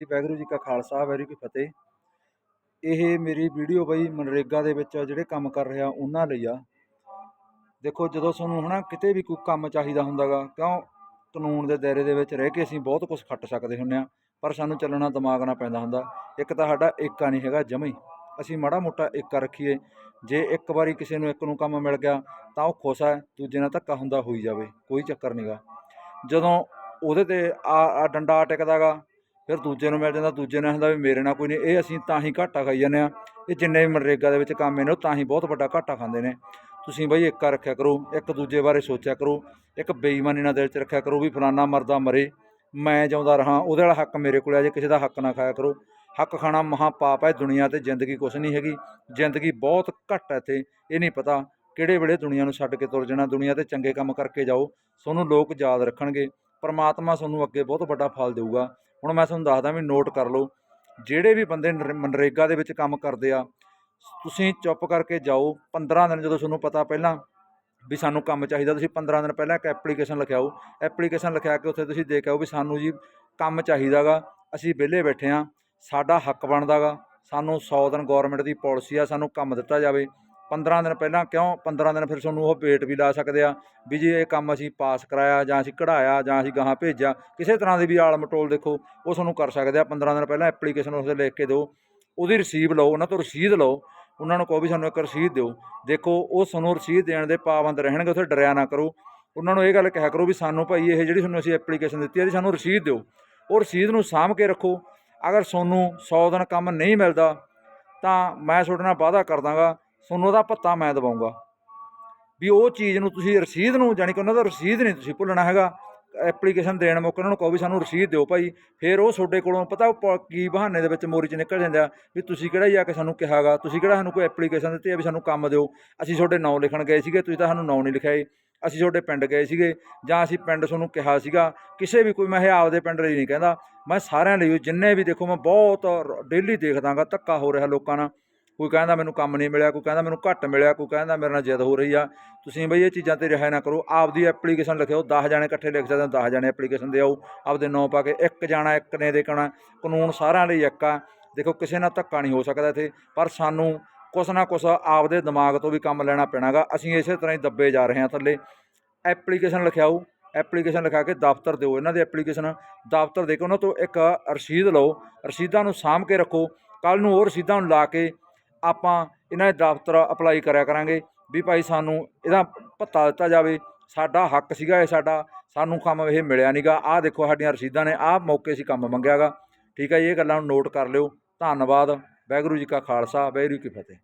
ਜੀ, ਵਾਹਿਗੁਰੂ ਜੀ ਕਾ ਖਾਲਸਾ, ਵਾਹਿਗੁਰੂ ਜੀ ਕੀ ਫਤਿਹ। ਇਹ ਮੇਰੀ ਵੀਡੀਓ ਬਈ ਮਨਰੇਗਾ ਦੇ ਵਿੱਚ ਜਿਹੜੇ ਕੰਮ ਕਰ ਰਿਹਾ, ਉਹਨਾਂ ਲਈ ਆ। ਦੇਖੋ, ਜਦੋਂ ਤੁਹਾਨੂੰ ਹਨਾ ਕਿਤੇ ਵੀ ਕੋਈ ਕੰਮ ਚਾਹੀਦਾ ਹੁੰਦਾਗਾ, ਕਿਉਂ ਕਾਨੂੰਨ ਦੇ ਦਾਇਰੇ ਦੇ ਵਿੱਚ ਰਹਿ ਕੇ ਅਸੀਂ ਬਹੁਤ ਕੁਝ ਖੱਟ ਸਕਦੇ ਹੁੰਦੇ ਆ, ਪਰ ਸਾਨੂੰ ਚੱਲਣਾ ਦਿਮਾਗ ਨਾਲ ਪੈਂਦਾ ਹੁੰਦਾ। ਇੱਕ ਤਾਂ ਸਾਡਾ ਏਕਾ ਨਹੀਂ ਹੈਗਾ, ਜਮਾ। ਹੀ ਅਸੀਂ ਮਾੜਾ ਮੋਟਾ ਏਕਾ ਰੱਖੀਏ। ਜੇ ਇੱਕ ਵਾਰੀ ਕਿਸੇ ਨੂੰ ਇੱਕ ਨੂੰ ਕੰਮ ਮਿਲ ਗਿਆ, ਤਾਂ ਉਹ ਖੁਸ਼ ਹੈ ਦੂਜੇ ਨਾਲ ਧੱਕਾ ਹੁੰਦਾ ਹੋਈ ਜਾਵੇ, ਕੋਈ ਚੱਕਰ ਨਹੀਂਗਾ ਜਦੋਂ ਉਹਦੇ ਤੇ ਆ ਆ ਡੰਡਾ ਟਿਕਦਾਗਾ ਫਿਰ ਦੂਜੇ ਨੂੰ ਮਿਲ ਜਾਂਦਾ ਦੂਜੇ ਨੂੰ ਹੁੰਦਾ ਵੀ ਮੇਰੇ ਨਾਲ ਕੋਈ ਨਹੀਂ, ਇਹ ਅਸੀਂ ਤਾਂ ਹੀ ਘਾਟਾ ਖਾਈ ਜਾਂਦੇ ਆ ਇਹ ਜਿੰਨੇ ਵੀ ਮਨਰੇਗਾ ਦੇ ਵਿੱਚ ਕੰਮ ਨੇ, ਉਹ ਤਾਂ ਹੀ ਬਹੁਤ ਵੱਡਾ ਘਾਟਾ ਖਾਂਦੇ ਨੇ। ਤੁਸੀਂ ਬਈ ਏਕਾ ਰੱਖਿਆ ਕਰੋ, ਇੱਕ ਦੂਜੇ ਬਾਰੇ ਸੋਚਿਆ ਕਰੋ, ਇੱਕ ਬੇਈਮਾਨੀ ਨਾਲ ਦਿਲ 'ਚ ਰੱਖਿਆ ਕਰੋ ਵੀ ਫਲਾਨਾ ਮਰਦਾ ਮਰੇ। ਮੈਂ ਜਿਉਂਦਾ ਰਹਾ, ਉਹਦੇ ਵਾਲਾ ਹੱਕ ਮੇਰੇ ਕੋਲ ਆ, ਜੇ ਕਿਸੇ ਦਾ ਹੱਕ ਨਾ ਖਾਇਆ ਕਰੋ। ਹੱਕ ਖਾਣਾ ਮਹਾ ਪਾਪ ਹੈ, ਦੁਨੀਆ ਤੇ ਜ਼ਿੰਦਗੀ ਕੁਛ ਨਹੀਂ ਹੈਗੀ। ਜ਼ਿੰਦਗੀ ਬਹੁਤ ਘੱਟ ਹੈ ਇੱਥੇ, ਇਹ ਨਹੀਂ ਪਤਾ ਕਿਹੜੇ ਵੇਲੇ ਦੁਨੀਆ ਨੂੰ ਛੱਡ ਕੇ ਤੁਰ ਜਾਣਾ, ਦੁਨੀਆ ਤੇ ਚੰਗੇ ਕੰਮ ਕਰਕੇ ਜਾਓ। ਤੁਹਾਨੂੰ ਲੋਕ ਯਾਦ ਰੱਖਣਗੇ। ਪਰਮਾਤਮਾ ਤੁਹਾਨੂੰ ਅੱਗੇ ਬਹੁਤ ਵੱਡਾ ਫਲ ਦੇਊਗਾ। ਹੁਣ ਮੈਂ ਤੁਹਾਨੂੰ ਦੱਸਦਾ ਵੀ ਨੋਟ ਕਰ ਲਓ, ਜਿਹੜੇ ਵੀ ਬੰਦੇ ਨਰ- ਮਨਰੇਗਾ ਦੇ ਵਿੱਚ ਕੰਮ ਕਰਦੇ ਆ, ਤੁਸੀਂ ਚੁੱਪ ਕਰਕੇ ਜਾਓ 15 ਦਿਨ ਜਦੋਂ ਤੁਹਾਨੂੰ ਪਤਾ ਪਹਿਲਾਂ ਵੀ ਸਾਨੂੰ ਕੰਮ ਚਾਹੀਦਾ, ਤੁਸੀਂ 15 ਦਿਨ ਪਹਿਲਾਂ ਇੱਕ ਐਪਲੀਕੇਸ਼ਨ ਲਿਖਾਓ ਐਪਲੀਕੇਸ਼ਨ ਲਿਖਾ ਕੇ ਉੱਥੇ ਤੁਸੀਂ ਦੇ ਕੇ ਆਓ ਵੀ ਸਾਨੂੰ ਜੀ ਕੰਮ ਚਾਹੀਦਾਗਾ ਅਸੀਂ ਵਿਹਲੇ ਬੈਠੇ ਆ, ਸਾਡਾ ਹੱਕ ਬਣਦਾਗਾ ਸਾਨੂੰ 100 ਦਿਨ ਗਵਰਨਮੈਂਟ ਦੀ ਪਾਲਿਸੀ ਆ, ਸਾਨੂੰ ਕੰਮ ਦਿੱਤਾ ਜਾਵੇ। 15 ਦਿਨ ਪਹਿਲਾਂ ਕਿਉਂ? 15 ਦਿਨ ਫਿਰ ਤੁਹਾਨੂੰ ਉਹ ਵੇਟ ਵੀ ਲਾ ਸਕਦੇ ਆ ਵੀ ਜੀ ਇਹ ਕੰਮ ਅਸੀਂ ਪਾਸ ਕਰਾਇਆ ਜਾਂ ਅਸੀਂ ਕਢਾਇਆ ਜਾਂ ਅਸੀਂ ਗਾਹਾਂ ਭੇਜਿਆ, ਕਿਸੇ ਤਰ੍ਹਾਂ ਦੀ ਵੀ ਆਲ ਮਟੋਲ ਦੇਖੋ, ਉਹ ਤੁਹਾਨੂੰ ਕਰ ਸਕਦੇ ਆ। 15 ਦਿਨ ਪਹਿਲਾਂ ਐਪਲੀਕੇਸ਼ਨ ਉਸਦੇ ਲਿਖ ਕੇ ਦਿਓ, ਉਹਦੀ ਰਸੀਵ ਲਓ, ਉਹਨਾਂ ਤੋਂ ਰਸੀਦ ਲਓ, ਉਹਨਾਂ ਨੂੰ ਕਹੋ ਵੀ ਸਾਨੂੰ ਇੱਕ ਰਸੀਦ ਦਿਓ। ਦੇਖੋ, ਉਹ ਤੁਹਾਨੂੰ ਰਸੀਦ ਦੇਣ ਦੇ ਪਾਬੰਦ ਰਹਿਣਗੇ, ਉੱਥੇ ਡਰਿਆ ਨਾ ਕਰੋ। ਉਹਨਾਂ ਨੂੰ ਇਹ ਗੱਲ ਕਿਹਾ ਕਰੋ ਵੀ ਸਾਨੂੰ ਭਾਈ ਇਹ ਜਿਹੜੀ ਤੁਹਾਨੂੰ ਅਸੀਂ ਐਪਲੀਕੇਸ਼ਨ ਦਿੱਤੀ ਹੈ ਇਹਦੀ ਸਾਨੂੰ ਰਸੀਦ ਦਿਓ। ਉਹ ਰਸੀਦ ਨੂੰ ਸਾਂਭ ਕੇ ਰੱਖੋ। ਅਗਰ ਤੁਹਾਨੂੰ 100 ਦਿਨ ਕੰਮ ਨਹੀਂ ਮਿਲਦਾ, ਤਾਂ ਮੈਂ ਤੁਹਾਡੇ ਨਾਲ ਵਾਅਦਾ ਕਰ ਦਾਂਗਾ ਤੁਹਾਨੂੰ ਉਹਦਾ ਭੱਤਾ ਮੈਂ ਦਵਾਉਂਗਾ ਵੀ ਉਹ ਚੀਜ਼ ਨੂੰ ਤੁਸੀਂ ਰਸੀਦ ਨੂੰ, ਜਾਣੀ ਕਿ ਉਹਨਾਂ ਦਾ ਰਸੀਦ ਨਹੀਂ ਤੁਸੀਂ ਭੁੱਲਣਾ ਹੈਗਾ, ਐਪਲੀਕੇਸ਼ਨ ਦੇਣ ਮੌਕੇ ਉਹਨਾਂ ਨੂੰ ਕਹੋ ਵੀ ਸਾਨੂੰ ਰਸੀਦ ਦਿਓ ਭਾਈ। ਫਿਰ ਉਹ ਤੁਹਾਡੇ ਕੋਲੋਂ ਪਤਾ ਉਹ ਪ- ਕੀ ਬਹਾਨੇ ਦੇ ਵਿੱਚ ਮੋਰੀ 'ਚ ਨਿਕਲ ਜਾਂਦਾ ਵੀ ਤੁਸੀਂ ਕਿਹੜਾ ਜਾ ਕੇ ਸਾਨੂੰ ਕਿਹਾਗਾ, ਤੁਸੀਂ ਕਿਹੜਾ ਸਾਨੂੰ ਕੋਈ ਐਪਲੀਕੇਸ਼ਨ ਦਿੱਤੀ ਹੈ ਵੀ ਸਾਨੂੰ ਕੰਮ ਦਿਓ। ਅਸੀਂ ਤੁਹਾਡੇ ਨਾਂ ਲਿਖਣ ਗਏ ਸੀਗੇ, ਤੁਸੀਂ ਤਾਂ ਸਾਨੂੰ ਨਾਂ ਨਹੀਂ ਲਿਖਾਏ ਅਸੀਂ ਤੁਹਾਡੇ ਪਿੰਡ ਗਏ ਸੀਗੇ, ਜਾਂ ਅਸੀਂ ਪਿੰਡ ਤੁਹਾਨੂੰ ਕਿਹਾ ਸੀਗਾ, ਕਿਸੇ ਵੀ ਕੋਈ, ਮੈਂ ਇਹ ਆਪਦੇ ਪਿੰਡ ਲਈ ਨਹੀਂ ਕਹਿੰਦਾ। ਮੈਂ ਸਾਰਿਆਂ ਲਈ, ਜਿੰਨੇ ਵੀ ਦੇਖੋ ਮੈਂ ਬਹੁਤ ਡੇਲੀ ਦੇਖਦਾਗਾ, ਧੱਕਾ ਹੋ ਰਿਹਾ ਲੋਕਾਂ ਨਾਲ। ਕੋਈ ਕਹਿੰਦਾ ਮੈਨੂੰ ਕੰਮ ਨਹੀਂ ਮਿਲਿਆ, ਕੋਈ ਕਹਿੰਦਾ ਮੈਨੂੰ ਘੱਟ ਮਿਲਿਆ, ਕੋਈ ਕਹਿੰਦਾ ਮੇਰੇ ਨਾਲ ਜਿੱਦ ਹੋ ਰਹੀ ਆ। ਤੁਸੀਂ ਬਈ ਇਹ ਚੀਜ਼ਾਂ ਤੇ ਰਿਹਾ ਨਾ ਕਰੋ। ਆਪਦੀ ਐਪਲੀਕੇਸ਼ਨ ਲਿਖਿਓ 10 ਜਾਣੇ ਇਕੱਠੇ ਲਿਖ ਸਕਦੇ 10 ਜਾਣੇ ਐਪਲੀਕੇਸ਼ਨ ਦੇ ਆਓ। ਆਪਦੇ ਨਾਂ ਪਾ ਕੇ ਇੱਕ ਜਾਣਾ, ਇੱਕ ਨੇ ਦੇਖਣਾ ਕਾਨੂੰਨ ਸਾਰਿਆਂ ਲਈ ਇੱਕ ਆ। ਦੇਖੋ, ਕਿਸੇ ਨਾਲ ਧੱਕਾ ਨਹੀਂ ਹੋ ਸਕਦਾ ਇੱਥੇ, ਪਰ ਸਾਨੂੰ ਕੁਛ ਨਾ ਕੁਛ ਆਪਦੇ ਦਿਮਾਗ ਤੋਂ ਵੀ ਕੰਮ ਲੈਣਾ ਪੈਣਾਗਾ। ਅਸੀਂ ਇਸੇ ਤਰ੍ਹਾਂ ਹੀ ਦੱਬੇ ਜਾ ਰਹੇ ਹਾਂ ਥੱਲੇ। ਐਪਲੀਕੇਸ਼ਨ ਲਿਖਿਆਓ। ਐਪਲੀਕੇਸ਼ਨ ਲਿਖਾ ਕੇ ਦਫ਼ਤਰ ਦਿਓ ਇਹਨਾਂ ਦੇ ਐਪਲੀਕੇਸ਼ਨ ਦਫ਼ਤਰ ਦੇ ਕੇ ਉਹਨਾਂ ਤੋਂ ਇੱਕ ਰਸੀਦ ਲਓ। ਰਸੀਦਾਂ ਨੂੰ ਸਾਂਭ ਕੇ ਰੱਖੋ। ਕੱਲ ਨੂੰ ਉਹ ਰਸੀਦਾਂ ਨੂੰ ਲਾ ਕੇ ਆਪਾਂ ਇਹਨਾਂ ਦੇ ਦਫ਼ਤਰ ਅਪਲਾਈ ਕਰਿਆ ਕਰਾਂਗੇ ਵੀ ਭਾਈ ਸਾਨੂੰ ਇਹਦਾ ਭੱਤਾ ਦਿੱਤਾ ਜਾਵੇ। ਸਾਡਾ ਹੱਕ ਸੀਗਾ ਇਹ ਸਾਡਾ, ਸਾਨੂੰ ਕੰਮ ਇਹ ਮਿਲਿਆ ਨਹੀਂਗਾ ਆਹ ਦੇਖੋ ਸਾਡੀਆਂ ਰਸੀਦਾਂ ਨੇ, ਆਹ ਮੌਕੇ ਸੀ ਕੰਮ ਮੰਗਿਆਗਾ ਠੀਕ ਹੈ ਜੀ, ਇਹ ਗੱਲਾਂ ਨੂੰ ਨੋਟ ਕਰ ਲਿਓ। ਧੰਨਵਾਦ, ਵਾਹਿਗੁਰੂ ਜੀ ਕਾ ਖਾਲਸਾ, ਵਾਹਿਗੁਰੂ ਜੀ ਕੀ ਫਤਿਹ।